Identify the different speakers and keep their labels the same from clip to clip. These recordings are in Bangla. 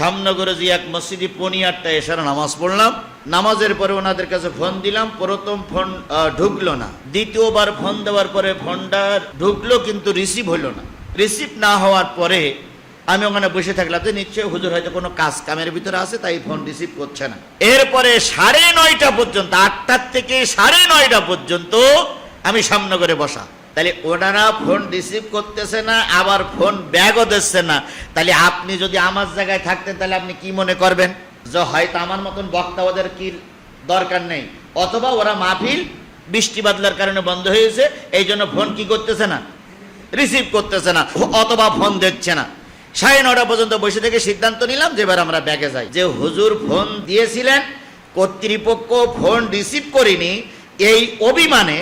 Speaker 1: সামনগরে যে এক মসজিদে পনিয়ারটা এসার নামাজ পড়লাম। নামাজের পরে ওনাদের কাছে ফোন দিলাম, প্রথম ফোন ঢুকলো না। দ্বিতীয়বার ফোন দেওয়ার পরে ফোনটা ঢুকলো কিন্তু রিসিভ হলো না। রিসিভ না হওয়ার পরে আমি ওখানে বসে থাকলাম যে নিশ্চয়ই হুজুর হয়তো কোনো কাজ কামের ভিতরে আছে, তাই ফোন রিসিভ করছে না। এরপরে সাড়ে নয়টা পর্যন্ত, আটটার থেকে সাড়ে নয়টা পর্যন্ত আমি সামনগরে বসা। তাহলে ওনারা ফোন রিসিভ করতেছে না, আবার ফোন ব্যাগও দিচ্ছে না। তাহলে আপনি যদি আমার জায়গায় থাকতেন, তাহলে আপনি কি মনে করবেন? যে হয়তো আমার মতন বক্তা ওদের কি দরকার নেই। অথবা ওরা মাহফিল বৃষ্টি বাদলার কারণে বন্ধ হয়েছে, এই জন্য ফোন কি করতেছে না? রিসিভ করতেছে না, অথবা ফোন দিচ্ছে না। সাড়ে নটা পর্যন্ত বসে থেকে সিদ্ধান্ত নিলাম, যে এবার আমরা ব্যাগে যাই। যে হুজুর ফোন দিয়েছিলেন, কর্তৃপক্ষ ফোন রিসিভ করিনি, এই অভিমানে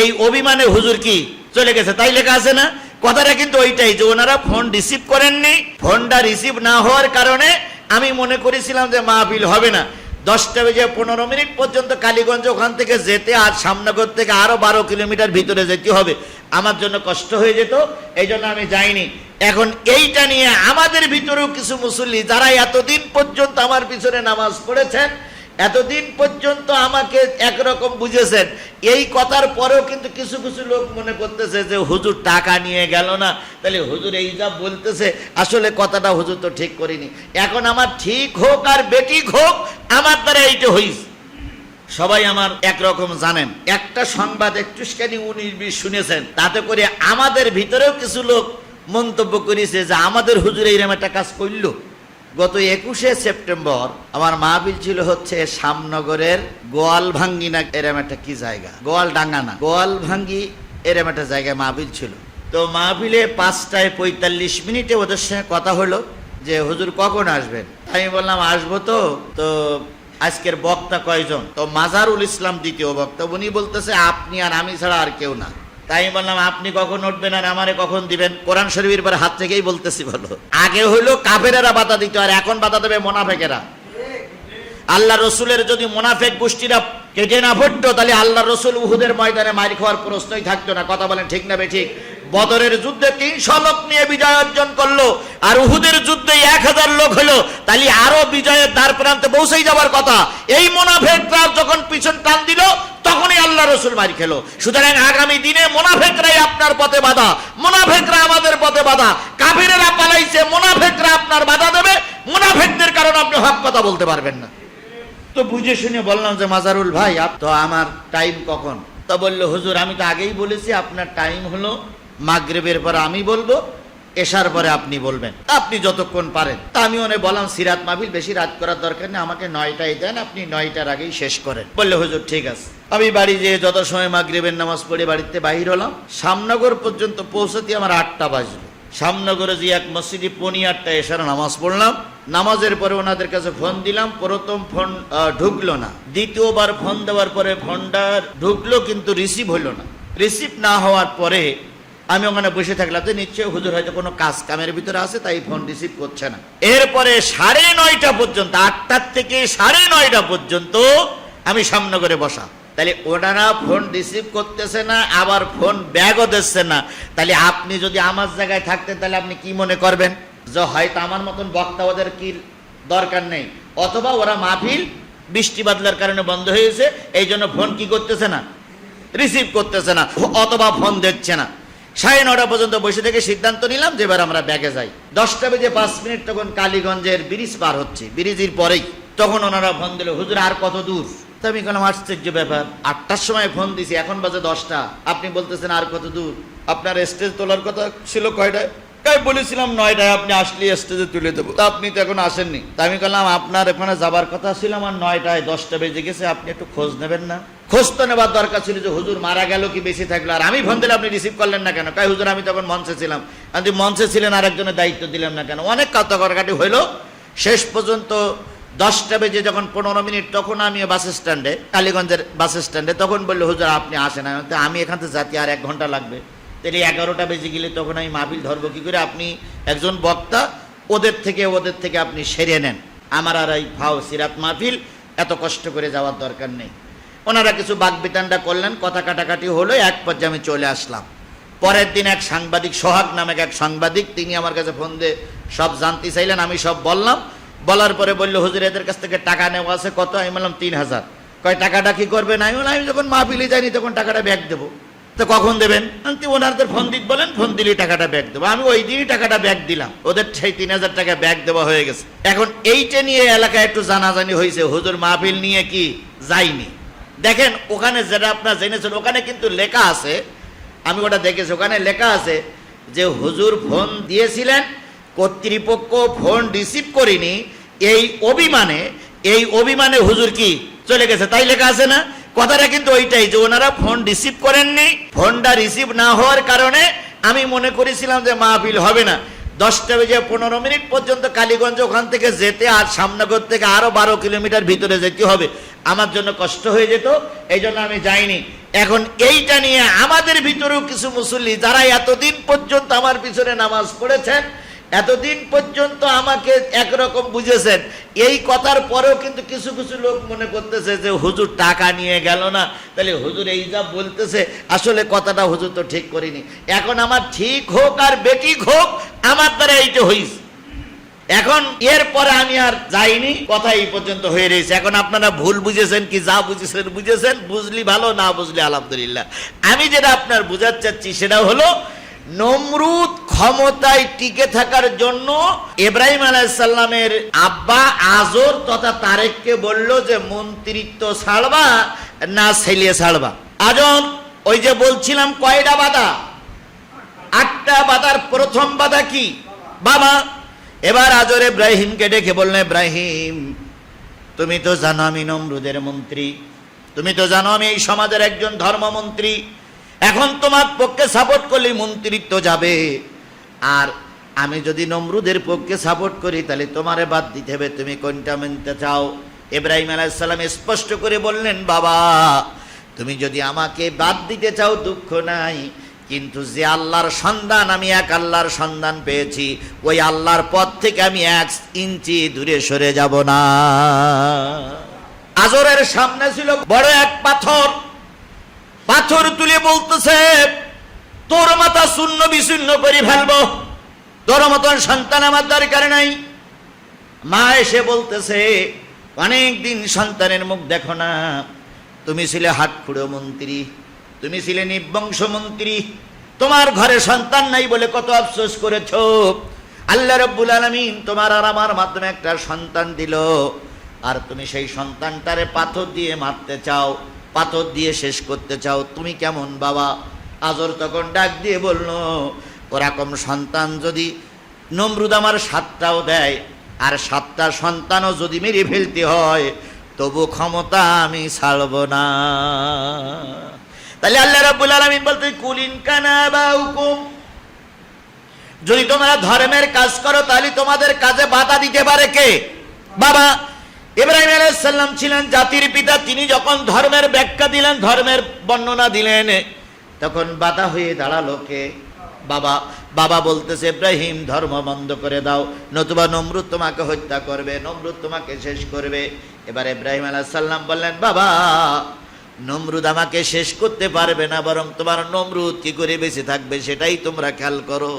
Speaker 1: এই অভিমানে হুজুর কি চলে গেছে, তাই লেখা আছে না? কথাটা কিন্তু ওইটাই যে ওনারা ফোন রিসিভ করেননি ফোনটা রিসিভ না হওয়ার কারণে আমি মনে করেছিলাম যে মাহফিল হবে না। দশটা বেজে পনেরো মিনিট পর্যন্ত কালীগঞ্জ ওখান থেকে যেতে আর সামনগর থেকে আরও বারো কিলোমিটার ভিতরে যেতে হবে। আমার জন্য কষ্ট হয়ে যেত এই জন্য আমি যাইনি। এখন এইটা নিয়ে আমাদের ভিতরেও কিছু মুসল্লি যারা এতদিন পর্যন্ত আমার পিছনে নামাজ পড়েছেন এতদিন পর্যন্ত আমাকে একরকম বুঝেছেন। এই কথার পরেও কিন্তু কিছু কিছু লোক মনে করতেছে যে, হুজুর টাকা নিয়ে গেল না। তাহলে হুজুর এই যা বলতেছে, আসলে কথাটা হুজুর তো ঠিক করিনি। এখন আমার ঠিক হোক আর বেঠিক হোক, আমার দ্বারা এইটা হইছে সবাই আমার একরকম জানেন। একটা সংবাদ একটুখানি উনিশ বিশ শুনেছেন, তাতে করে আমাদের ভিতরেও কিছু লোক মন্তব্য করেছে যে, আমাদের হুজুর এইরকম একটা কাজ করল। গত একুশে সেপ্টেম্বর আমার মাহবিল ছিল হচ্ছে শামনগরের গোয়াল ভাঙ্গি না এরম একটা কি জায়গা? গোয়াল ডাঙ্গা না। গোয়াল ভাঙ্গি এরম একটা জায়গায় মাহবিল ছিল। তো মাহবিলে পাঁচটায় পঁয়তাল্লিশ মিনিটে ওদের সঙ্গে কথা হলো যে, হুজুর কখন আসবেন? আমি বললাম, আসব তো। তো আজকের বক্তা কয়জন? তো মাজারুল ইসলাম দ্বিতীয় বক্তা। উনি বলতেছে, আপনি আর আমি ছাড়া আর কেউ না। তাই বললাম, আপনি কখন উঠবেন আর আমারে কখন দিবেন? কোরআন শরীফের পর হাত থেকেই বলতেছি, বলো। আগে হইল কাফেরেরা বাতা দিত, আর এখন বাতা দেবে মোনাফেকেরা। আল্লাহ রসুলের যদি মোনাফেক গোষ্ঠীরা কেটে না পড়তো, তাহলে আল্লাহ রসুল উহুদের ময়দানে মার খাওয়ার প্রশ্নই থাকতো না। কথা বলেন ঠিক না বে ঠিক? বদরের যুদ্ধে তিনশো লোক নিয়ে বিজয় অর্জন করল, আর উহুদের যুদ্ধে এক হাজার লোক হলো, তাহলে আরও বিজয়ের দ্বার প্রান্তে পৌঁছেই যাওয়ার কথা। এই মোনাফেকরা যখন পিছন টান দিল, তখনই আল্লাহ রসুল মারি খেলো। সুতরাং আগামী দিনে মোনাফেকরাই আপনার পথে বাধা। মোনাফেকরা আমাদের পথে বাধা। কাফিরেরা পালাইছে, মোনাফেকরা আপনার বাধা দেবে। মোনাফেকদের কারণে আপনি হক কথা বলতে পারবেন না। তো বুঝে শুনে বললাম যে, মাজারুল ভাই, আপ- তো আমার টাইম কখন? তো বলল, হুজুর, আমি তো আগেই বলেছি, আপনার টাইম হলো মাগরেবের পর আমি বলব এসার পরে আপনি বলবেন। আপনি যতক্ষণ পারেন। তা আমি ওনে বললাম, সিরাত মাহফিল বেশি রাত করার দরকার নেই, আমাকে নয়টায় দেন, আপনি নয়টার আগেই শেষ করেন। বললে, হুজুর, ঠিক আছে। আমি বাড়ি যেয়ে যত সময় মাগরিবের নামাজ পড়ে বাড়িতে বাহির হলাম সামনগর পর্যন্ত পৌঁছতে আমার আটটা বাজলো। সামনগরে যে এক মসজিদে পনিয়ারটা এসার নামাজ পড়লাম, নামাজের পরে ওনাদের কাছে ফোন দিলাম, প্রথম ফোন ঢুকলো না। দ্বিতীয়বার ফোন দেওয়ার পরে ফোনটা ঢুকলো, কিন্তু রিসিভ হলো না। রিসিভ না হওয়ার পরে আমি ওখানে বসে থাকলাম তো নিশ্চয়ই হুজুর হয়তো কোনো কাজ কামের ভিতরে আছে, তাই ফোন রিসিভ করছে না। এরপরে সাড়ে নয়টা পর্যন্ত, আটটার থেকে সাড়ে নয়টা পর্যন্ত আমি সামনগরে বসা। তাহলে ওনারা ফোন রিসিভ করতেছে না, আবার ফোন ব্যাগও দিচ্ছে না। তাহলে আপনি যদি আমার জায়গায় থাকতেন, তাহলে আপনি কি মনে করবেন? যে হয়তো আমার মতন বক্তা ওদের কি দরকার নেই। অথবা ওরা মাহফিল বৃষ্টি বাদলার কারণে বন্ধ হয়েছে এই জন্য ফোন কি করতেছে না? রিসিভ করতেছে না, অথবা ফোন দিচ্ছে না। সাড়ে নটা পর্যন্ত বসে থেকে সিদ্ধান্ত নিলাম যে এবার আমরা ব্যাগে যাই। দশটা বেজে পাঁচ মিনিট তখন কালীগঞ্জের ব্রিজ পার হচ্ছে। ব্রিজের পরেই তখন ওনারা ফোন দিল হুজুর আর কত দূর? তো আমি কোনো আশ্চর্য ব্যাপার আটটার সময় ফোন দিছি এখন বাজে দশটা। আপনি বলতেছেন আর কত দূর? আপনার স্টেজ তোলার কথা ছিল কয়টায়? তাই বলেছিলাম নয়টায় আপনি আসলে স্টেজে তুলে দেবো। তা আপনি তো এখন আসেননি। তা আমি বললাম আপনার এখানে যাবার কথা ছিল আমার নয়টায় দশটা বেজে গেছে আপনি একটু খোঁজ নেবেন না? খোঁজ তো নেবার দরকার ছিল যে হুজুর মারা গেল কি বেশি থাকল? আর আমি ফোন দিলে আপনি রিসিভ করলেন না কেন? কাই হুজুর, আমি তখন মঞ্চে ছিলাম। আপনি মঞ্চে ছিলেন, আরেকজনের দায়িত্ব দিলাম না কেন? অনেক কথা করাকাটি হইল। শেষ পর্যন্ত দশটা বেজে যখন পনেরো মিনিট, তখন আমি বাস স্ট্যান্ডে কালীগঞ্জের বাস স্ট্যান্ডে তখন বলল, হুজুর, আপনি আসেন। আমি এখান থেকে যাতে আর এক ঘণ্টা লাগবে। তাহলে এগারোটা বেজে গেলে তখন আমি মাহফিল ধরবো। কী করে? আপনি একজন বক্তা, ওদের থেকে ওদের থেকে আপনি সেরে নেন। আমার আর এই ফাও সিরাত মাহফিল, এত কষ্ট করে যাওয়ার দরকার নেই। ওনারা কিছু বাগবিতানটা করলেন, কথা কাটাকাটি হলো, এক পর্যায়ে আমি চলে আসলাম। পরের দিন এক সাংবাদিক, সোহাগ নামে এক সাংবাদিক, তিনি আমার কাছে ফোন দিয়ে সব জানতে চাইলেন, আমি সব বললাম। বলার পরে বলল, হুজুর, এদের কাছ থেকে টাকা নেওয়া আছে, কত? আমি বললাম, তিন হাজার। কয়, টাকাটা কি করবেন আমি বললাম, আমি যখন মাহফিলে যাইনি, তখন টাকাটা ব্যাগ দেবো। তো কখন দেবেন? আন্তি ওনাদের ফোন দিক বলেন, ফোন দিলেই টাকাটা ব্যাগ দেবো। আমি ওই দিনই টাকাটা ব্যাগ দিলাম। ওদের সেই তিন হাজার টাকা ব্যাগ দেওয়া হয়ে গেছে। এখন এইটা নিয়ে এলাকায় একটু জানাজানি হয়েছে। হুজুর, মাহফিল নিয়ে কি যাইনি? দেখেন, ওখানে যেটা আপনার জেনেছেন, ওখানে কিন্তু লেখা আছে, আমি ওটা দেখেছি, ওখানে লেখা আছে যে হুজুর ফোন দিয়েছিলেন, কর্তৃপক্ষ ফোন রিসিভ করিনি, এই অভিমানে এই অভিমানে হুজুর কি চলে গেছে, তাই লেখা আছে না? কথাটা কিন্তু ওইটাই যে ওনারা ফোন রিসিভ করেননি, ফোনটা রিসিভ না হওয়ার কারণে আমি মনে করেছিলাম যে মাহফিল হবে না। দশটা বেজে পনেরো মিনিট পর্যন্ত কালীগঞ্জ ওখান থেকে যেতে আর সামনগর থেকে আরও বারো কিলোমিটার ভিতরে যেতে হবে। আমার জন্য কষ্ট হয়ে যেত এই জন্য আমি যাইনি। এখন এইটা নিয়ে আমাদের ভিতরেও কিছু মুসল্লি যারা এতদিন পর্যন্ত আমার পিছনে নামাজ পড়েছেন এতদিন পর্যন্ত আমাকে একরকম বুঝেছেন। এই কথার পরেও কিন্তু কিছু কিছু লোক মনে করতেছে যে, হুজুর টাকা নিয়ে গেল না। তাহলে হুজুর এই যা বলতেছে, আসলে কথাটা হুজুর তো ঠিক করিনি। এখন আমার ঠিক হোক আর বেঠিক হোক, আমার দ্বারা এইটা হইছে। এখন এরপরে আমি আর যাইনি, কথা এই পর্যন্ত হয়ে রয়েছে এখন আপনারা ভুল বুঝেছেন কি যা বুঝেছেন বুঝেছেন? বুঝলি ভালো, না বুঝলি আলহামদুলিল্লাহ। আমি যেটা আপনার বুঝাতে চাচ্ছি সেটা হলো নমরুদ ক্ষমতায় টিকে থাকার জন্য ইব্রাহিম আলাইসাল্লামের আব্বা আজর তথা তারেককে বলল যে, মন্ত্রিত্ব ছাড়বা না ছেলে ছাড়বা? আজর, ওই যে বলছিলাম, কয়টা বাধা? আটটা বাধার প্রথম বাধা কি? বাবা, এবার আজর ইব্রাহিমকে ডেকে বললেন ইব্রাহিম, তুমি তো জানো আমি নমরুদের মন্ত্রী। তুমি তো জানো আমি এই সমাজের একজন ধর্মমন্ত্রী। এখন তোমার পক্ষে সাপোর্ট করলে মন্ত্রিত্ব যাবে। আর আমি যদি নমরুদের পক্ষে সাপোর্ট করি, তাহলে তোমারে বাদ দিতে হবে। তুমি কোনটা মানতে চাও? ইব্রাহিম আলাইসাল্লাম স্পষ্ট করে বললেন, বাবা, তুমি যদি আমাকে বাদ দিতে চাও, দুঃখ নাই। কিন্তু যে আল্লাহর সন্ধান, আমি এক আল্লাহর সন্ধান পেয়েছি। ওই আল্লাহর পথ থেকে আমি এক ইঞ্চি দূরে সরে যাব না। আজরের সামনে ছিল বড় এক পাথর। পাথর তুলে বলতেছে, তোর মাথা শূন্য বিশূন্য করে ফেলব। তোর মতন সন্তান আমার দরকার নাই। মা এসে বলতেছে, অনেক দিন সন্তানের মুখ দেখো না। তুমি ছিলে হাটখুড়ো মন্ত্রী, তুমি ছিলে নিবংশ মন্ত্রী। তোমার ঘরে সন্তান নাই বলে কত আফসোস করেছ। আল্লাহ রব্বুল আলমিন তোমার আর আমার মাধ্যমে একটা সন্তান দিল। আর তুমি সেই সন্তানটারে পাথর দিয়ে মারতে চাও। পাথর দিয়ে শেষ করতে চাও, তুমি কেমন বাবা? আজর তখন ডাক দিয়ে বলল, ওরকম সন্তান যদি নমরুদ আমার সাতটাও দেয়, আর সাতটা সন্তানও যদি মেরে ফেলতে হয়, তবু ক্ষমতা আমি ছাড়ব না। তাহলে আল্লাহ রাব্বুল আলামিন বলতে, কুলিন কানা বা হুকুম যদি তোমরা ধর্মের কাজ করো, তাহলে তোমাদের কাজে বাধা দিতে পারে কে? বাবা ইব্রাহিম আলাইসাল্লাম ছিলেন জাতির পিতা, তিনি যখন ধর্মের ব্যাখ্যা দিলেন, ধর্মের বর্ণনা দিলেন, তখন বাধা হয়ে দাঁড়াল কে? বাবা বাবা বলতেছে, ইব্রাহিম, ধর্ম বন্ধ করে দাও, নতুবা নমরুদ তোমাকে হত্যা করবে, নমরুদ তোমাকে শেষ করবে। এবার ইব্রাহিম আলাইসাল্লাম বললেন, বাবা, নমরুদ আমাকে শেষ করতে পারবে না, বরং তোমার নমরুদ কি করে বেঁচে থাকবে সেটাই তোমরা খেয়াল করো।